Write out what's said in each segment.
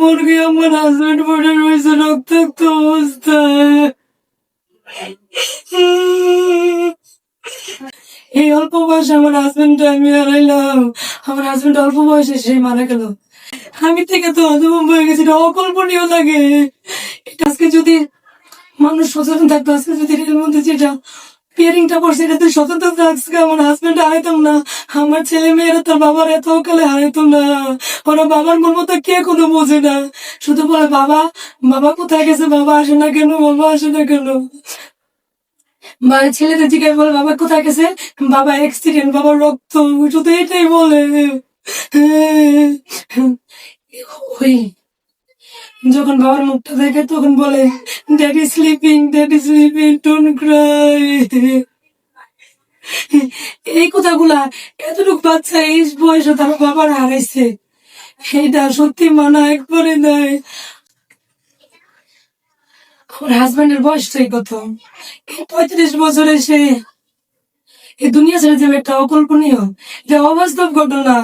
মর্গে আমার হাজবেন্ড পড়ে রয়েছে, রক্তাক্ত অবস্থায়। এই অল্প বয়সে আমার হাজবেন্ড আমি হারাইলাম। আমার হাজবেন্ড অল্প বয়সে সে মারা গেল। আমি থেকে তো হজম হয়ে গেছি, এটা অকল্পনীয় লাগে। আজকে যদি মানুষ সচেতন থাকতো, আজকে যদি এর মধ্যে যেটা পিয়ারিংটা করছে এটা তুই সচেতন থাকছে আমার হাজবেন্ড হারাইতাম না। আমার ছেলে মেয়েরা তার বাবার এত কালে হারাইতাম না। ওরা বাবার মন মতো কে কোনো বোঝে না? শুধু বলে, বাবা বাবা কোথায় গেছে? বাবা আসে না কেন? বাবা আসে না কেন? বা ছেলেদের জিজ্ঞাসা বলে, বাবা কোথায় গেছে? বাবা অ্যাক্সিডেন্ট বাবার রক্ত, শুধু এটাই বলে। ওই যখন বাবার মুখটা দেখে, তখন বলে daddy sleeping daddy sleeping don't cry এই কথাগুলা এতটুকু বাচ্চা এই বয়সে তার বাবার হারাইছে। এটা সত্যি মানা একবারে নাই। আমার হাজবেন্ডের বয়সটাই কত এই পঁয়ত্রিশ বছরে সে এই দুনিয়া ছেড়ে যাবে একটা অকল্পনীয়, এটা অবাস্তব ঘটনা।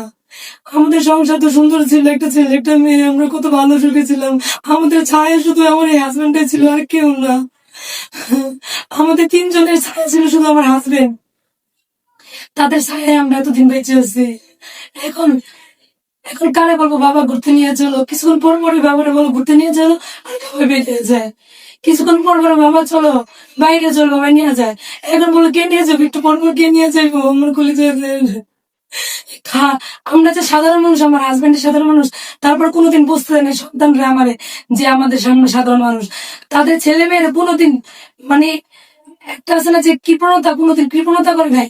আমাদের সংসার তো সুন্দর ছিল, একটা ছেলে, একটা মেয়ে, আমরা কত ভালো সুখে ছিলাম। আমাদের ছায়া শুধু আমার এই হাজবেন্ডে ছিল, আর কেউ না। আমাদের তিনজনের ছায়া ছিল শুধু আমার হাজবেন্ড তাদের ছায়ায় আমরা এতদিন বেঁচে আছি। এখন এখন কারে বলব, বাবা ঘুরতে নিয়ে চলো। কিছুক্ষণ পর পরে বাবারে বলো, ঘুরতে নিয়ে চলো, আর বাবা বেরিয়ে যায়। কিছুক্ষণ পর পরে বাবা চলো, বাইরে চলো, বাবা নিয়ে যায়। এখন বলো, কে নিয়ে যাব? একটু পর পর কে নিয়ে যাইবো? আমার কলি খা, আমরা যে সাধারণ মানুষ, আমার হাজবেন্ডের সাধারণ মানুষ, তারপর কোনোদিন বুঝতে দেয় না সন্তানরা আমারে, যে আমাদের সামনে সাধারণ মানুষ। তাদের ছেলে মেয়েরা কোনোদিন মানে একটা আছে না যে কৃপণতা, কোনোদিন কৃপণতা করে নাই।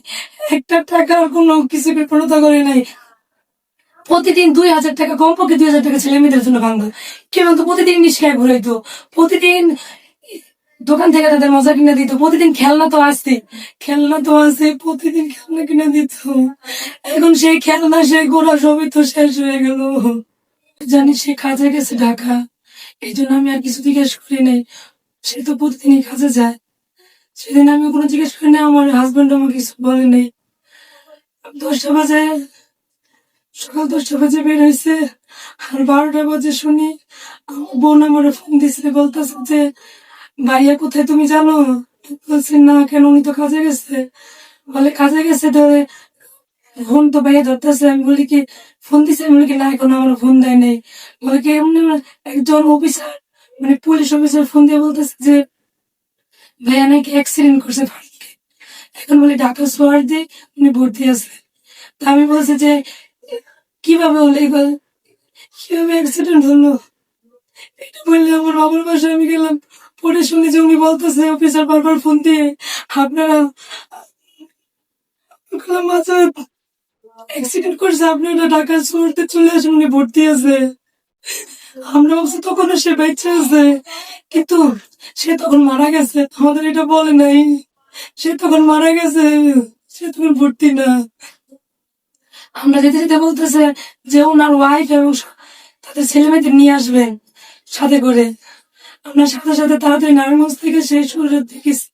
একটা টাকার কোনো কিছু কৃপণতা করে নাই। প্রতিদিন দুই হাজার টাকা, কমপক্ষে দুই হাজার টাকা ছেলে মেয়েদের জন্য ভাঙতো কেউ তো প্রতিদিন নিষ্কায় ঘুরাইতো প্রতিদিন দোকান থেকে তাদের মজা কিনে দিত। প্রতিদিন খেলনা তো আসতে। খেলনা তো আসে, প্রতিদিন খেলনা কিনে দিত। এখন সেই খেলনা, সেই গোড়া সবই তো শেষ হয়ে গেল। জানি সে কাজে গেছে ঢাকা। এই জন্য আমি আর কিছু জিজ্ঞেস করি নাই। সে তো প্রতিদিনই কাজে যায়। সেদিন আমি কোনো জিজ্ঞেস করি না আমার হাজবেন্ড আমাকে কিছু বলে নেই। দশটা বাজে। সকাল দশটা বাজে বের হয়েছে। আর বারোটা বাজে শুনি বোন আমার ফোন দিছে বলতেছে যে, ভাইয়া, কোথায় তুমি জানো? বলছি, না, কেন? উনি তো কাজে গেছে। বলে, কাজে গেছে ধরে ফোন তো ভাইয়া ধরতেছে। আমি বলি, কি ফোন দিছে? আমি বলি, কি না, এখন আমার ফোন দেয় নেই। বলে, কি এমনি একজন অফিসার মানে পুলিশ অফিসার ফোন দিয়ে বলতেছে যে, ভাইয়া, নাকি অ্যাক্সিডেন্ট করছে এখন বলি ঢাকা সোয়ার দিয়ে উনি ভর্তি আছে। তা আমি বলছি যে কীভাবে হলো এগুলো কীভাবে অ্যাক্সিডেন্ট হলো? এটা বললে আমার বাবার বাসায় আমি গেলাম। পরে শুনি যে উনি বলতেছে অফিসার বারবার ফোন দিয়ে, আপনারা অ্যাক্সিডেন্ট আপনারা চলে আসুন, উনি ভর্তি আছে আমরা ভাবছি তখন সে বেঁচে আছে। কিন্তু সে তখন মারা গেছে। আমাদের এটা বলে নাই। সে তখন মারা গেছে। সে তখন ভর্তি না। আমরা যেতে যেতে বলতেছে যে ওনার ওয়াইফ এবং তাদের ছেলে মেয়েদের নিয়ে আসবেন সাথে করে। আমরা সাথে সাথে তাড়াতাড়ি নারায়ণগঞ্জ থেকে সেই শহরের দেখেছি